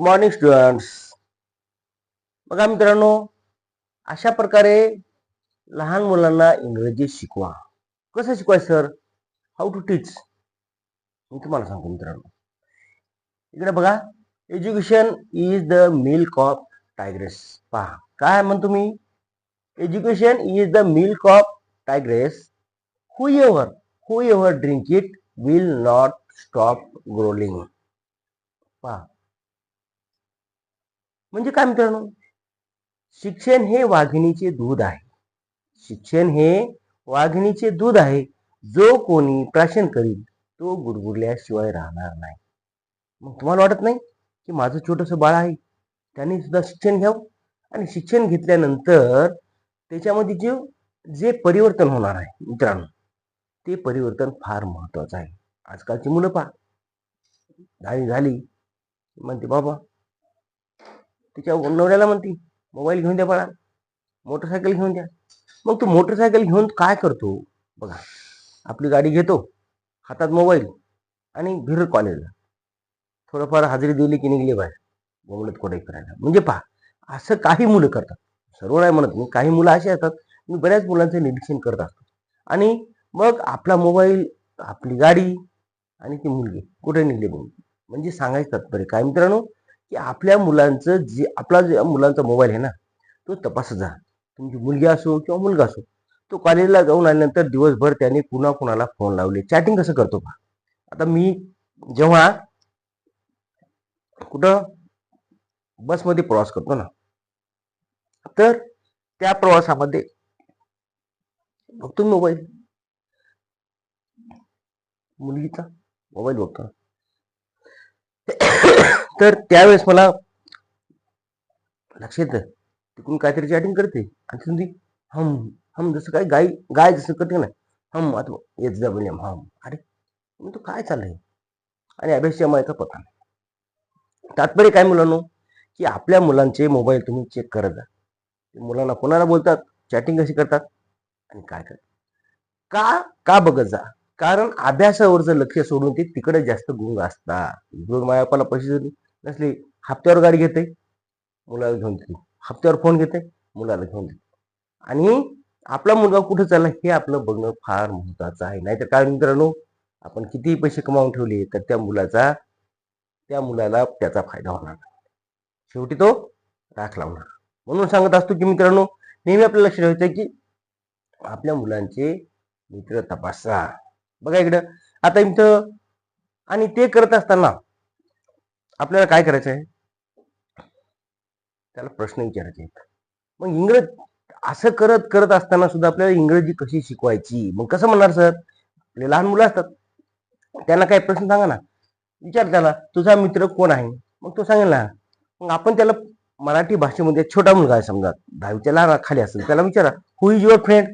Good morning students बघा मित्रांनो अशा प्रकारे लहान मुलांना इंग्रजी शिकवा. कसं शिकवाय सर? हाऊ टू टीच मी तुम्हाला सांगतो मित्रांनो. इकडे बघा. Education is the milk of tigress पहा काय म्हणतो मी education is the milk of tigress whoever whoever drink it will not stop growling पहा. म्हणजे काय मित्रांनो शिक्षण हे वाघिणीचे दूध आहे. शिक्षण हे वाघिणीचे दूध आहे. जो कोणी प्राशन करील तो गुडगुडल्याशिवाय राहणार नाही. मग तुम्हाला वाटत नाही की माझं छोटंसं बाळ आहे? त्याने सुद्धा शिक्षण घ्यावं. आणि शिक्षण घेतल्यानंतर त्याच्यामध्ये जे जे परिवर्तन होणार आहे मित्रांनो ते परिवर्तन फार महत्वाचं आहे. आजकालची मुलं पहा. झाली झाली. म्हणते बाबा तिच्या नवऱ्याला म्हणते मोबाईल घेऊन द्या बाळा मोटरसायकल घेऊन द्या. मग तो मोटरसायकल घेऊन काय करतो? बघा आपली गाडी घेतो हातात मोबाईल आणि भिर कॉलेजला. थोडंफार हजेरी दिली की निघली बाहेर बोंबलत कोठे करायला म्हणजे पहा असं काही मुलं करतात. सर्व नाही म्हणत मी काही मुलं अशी असतात मी बऱ्याच मुलांचं निरीक्षण करत असतो. आणि मग आपला मोबाईल आपली गाडी आणि ती मुलगी कुठे निघली म्हणजे सांगायचं तात्पर्य काय मित्रांनो? की आपल्या मुलांचं जे आपला जे मुलांचा मोबाईल आहे ना तो तपासत जा. तुमची मुलगी असो किंवा मुलगा असो तो कॉलेजला जाऊन आल्यानंतर दिवसभर त्याने पुन्हा कुणाला फोन लावले. चॅटिंग कसं करतो का आता मी जेव्हा कुठं बसमध्ये प्रवास करतो ना तर त्या प्रवासामध्ये बघतो मी मोबाईल. मुलगीचा मोबाईल बघतो. तर त्यावेळेस मला लक्ष येतं. तिकडून काहीतरी चॅटिंग करते. आणि तुम्ही हम हम जसं काय गाय गाय जसं करते ना हम आता येत जा बोल हम. अरे मग तो काय चाललंय? आणि अभ्यास मायचा पता नाही तात्पर्य काय मुलांनो? की आपल्या मुलांचे मोबाईल तुम्ही चेक करत जा. ते मुलांना कोणाला बोलतात? चॅटिंग कशी करतात? आणि काय करतात? का का बघत जा? कारण अभ्यासावर जर लक्ष सोडून ते तिकडे जास्त गुंग असतात. गुंग मायापाला पैसे जरी नसली हप्त्यावर गाडी घेते मुलाला घेऊन देते. हप्त्यावर फोन घेते मुलाला घेऊन देते. आणि आपला मुलगा कुठं चालला हे आपलं बघणं फार महत्वाचं आहे. नाहीतर काय मित्रांनो आपण कितीही पैसे कमावून ठेवले तर त्या मुलाचा त्या मुलाला त्याचा फायदा होणार शेवटी तो राख लावणार. म्हणून सांगत असतो की मित्रांनो नेहमी आपल्याला लक्ष ठेवायचं की आपल्या मुलांचे मित्र तपासा. बघा इकडं. आता इथं आणि ते करत असताना आपल्याला काय करायचं आहे त्याला प्रश्न विचारायचे आहेत. मग इंग्रज असं करत करत असताना सुद्धा आपल्याला इंग्रजी कशी शिकवायची? मग कसं म्हणणार सर? आपले लहान मुलं असतात. त्यांना काय प्रश्न सांगा ना. विचार त्याला तुझा मित्र कोण आहे? मग तो सांगेल ना. मग आपण त्याला मराठी भाषेमध्ये छोटा मुलगा आहे समजा. दहावीच्या लहान खाली असेल. त्याला विचारा हु इज युअर फ्रेंड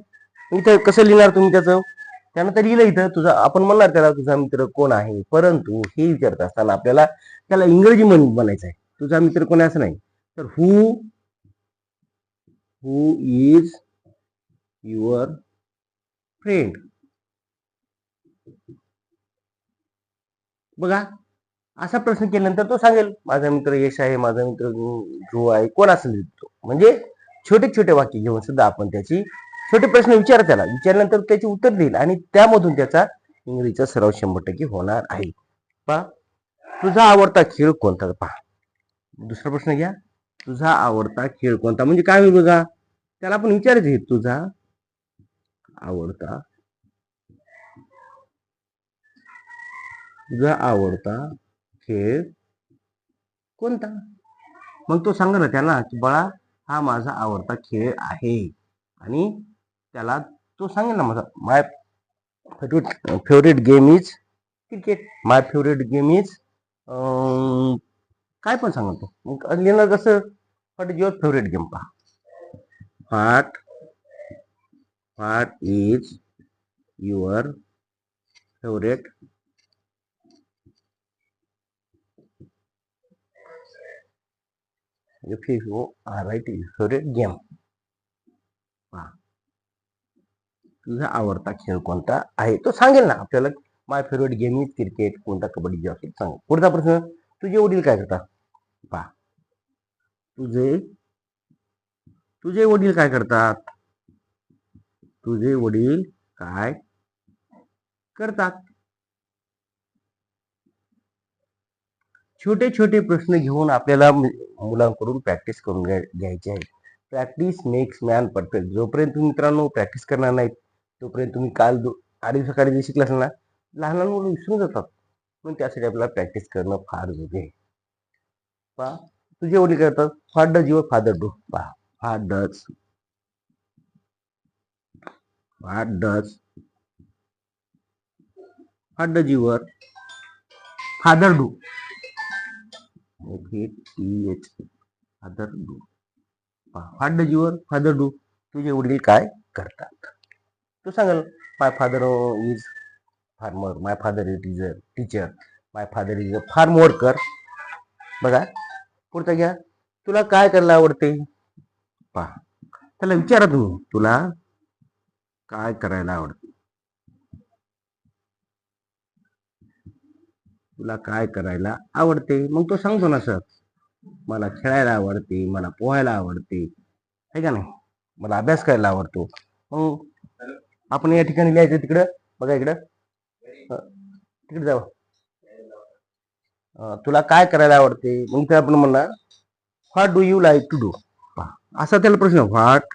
इथं कसं लिहिणार तुम्ही त्याचं? त्यानं तर लिहिलं इथं. तुझा आपण म्हणणार त्याला तुझा मित्र कोण आहे? परंतु हे विचारत असताना आपल्याला त्याला इंग्रजी म्हण बनायचं आहे तुझा मित्र कोणी असं नाही. तर who who is your friend बघा असा प्रश्न केल्यानंतर तो सांगेल माझा मित्र यश आहे माझा मित्र ध्रुव आहे कोण असेल तो? म्हणजे छोटे छोटे वाक्य घेऊन सुद्धा आपण त्याची छोटे प्रश्न विचार त्याला. विचारल्यानंतर त्याचे उत्तर देईल आणि त्यामधून त्याचा इंग्रजीचा सराव शंभर टक्के होणार आहे. पहा. तुझा आवडता खेळ कोणता? पहा. दुसरा प्रश्न घ्या. तुझा आवडता खेळ कोणता? म्हणजे काय होईल बघा? त्याला आपण विचारायचं आहे, तुझा आवडता तुझा आवडता खेळ कोणता? मग तो सांगा ना त्याला की बाळा हा माझा आवडता खेळ आहे. आणि त्याला तो सांगेल ना माझा my favourite favourite game is cricket my favourite game is काय पण सांगतो मग लिहिणार कसं what is your favourite game पहा what what is your favourite if you are right favorite game? पहा. तुझा आवडता खेळ कोणता आहे? तो सांगेल ना आपल्याला. My favourite game is cricket कोणता कबड्डी जे असेल सांग. पुढचा प्रश्न तुझे वडील काय करतात? पहा. तुझे तुझे वडील काय करतात? तुझे वडील काय करतात? छोटे छोटे प्रश्न घेऊन आपल्याला मुलांकडून प्रॅक्टिस करून घ्यायची आहे प्रॅक्टिस मेक्स मॅन परफेक्ट जोपर्यंत तुम्ही मित्रांनो प्रॅक्टिस करणार नाहीत तोपर्यंत तुम्ही काल दो- आधी सकाळी जे शिकला असेल ना लहान लहान मुलं विसरून जातात. पण त्यासाठी आपल्याला प्रॅक्टिस करणं फार जरुरी आहे. पहा तुझे वडील करतात फार डज युअर फादर डू पहा फार does what does what does your father do T H father do what does your father do तुझे वडील काय करतात. तू सांगाल my father is farmer my father is is a teacher my father is a farm worker बघा. पुढचा घ्या. तुला काय करायला आवडते? पहा. त्याला विचारा तुम्ही तुला काय करायला आवडते? तुला काय करायला आवडते? मग तो सांगतो ना सर मला खेळायला आवडते मला पोहायला आवडते. आहे का नाही? मला अभ्यास करायला आवडतो. मग आपण या ठिकाणी लिहायचं तिकडं. बघा इकडं. तिकडे जाऊ. तुला काय करायला आवडते? मग ते आपण म्हणणार what do you like to do असा त्याला प्रश्न what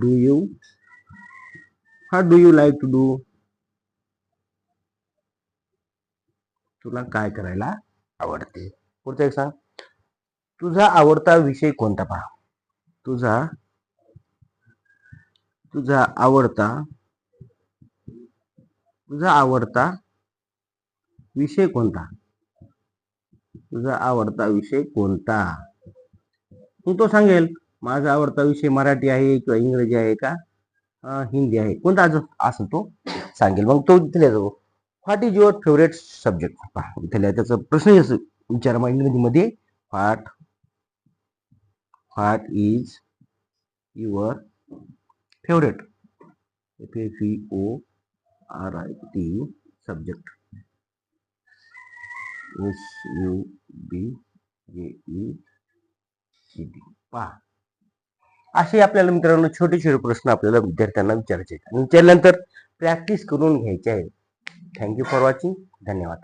do you what do you like to do तुला काय करायला आवडते? पुढचं एक सांग. तुझा आवडता विषय कोणता पहा. तुझा तुझा आवडता तुझा आवडता विषय कोणता? तुझा आवडता विषय कोणता? मग तो सांगेल. माझा आवडता विषय मराठी आहे किंवा इंग्रजी आहे का? हिंदी आहे. कोणता असं तो सांगेल. मग तो इथल्या जाऊ what is your favourite subject पहा इथे त्याचा प्रश्न असं विचारा मग इंग्रजीमध्ये what what is your favourite F A O R I T subject S U B J E C T पहा असे आपल्याला मित्रांनो छोटे छोटे प्रश्न आपल्याला विद्यार्थ्यांना विचारायचे आहेत. आणि विचारल्यानंतर प्रॅक्टिस करून घ्यायचे आहे थँक्यू फॉर वॉचिंग धन्यवाद.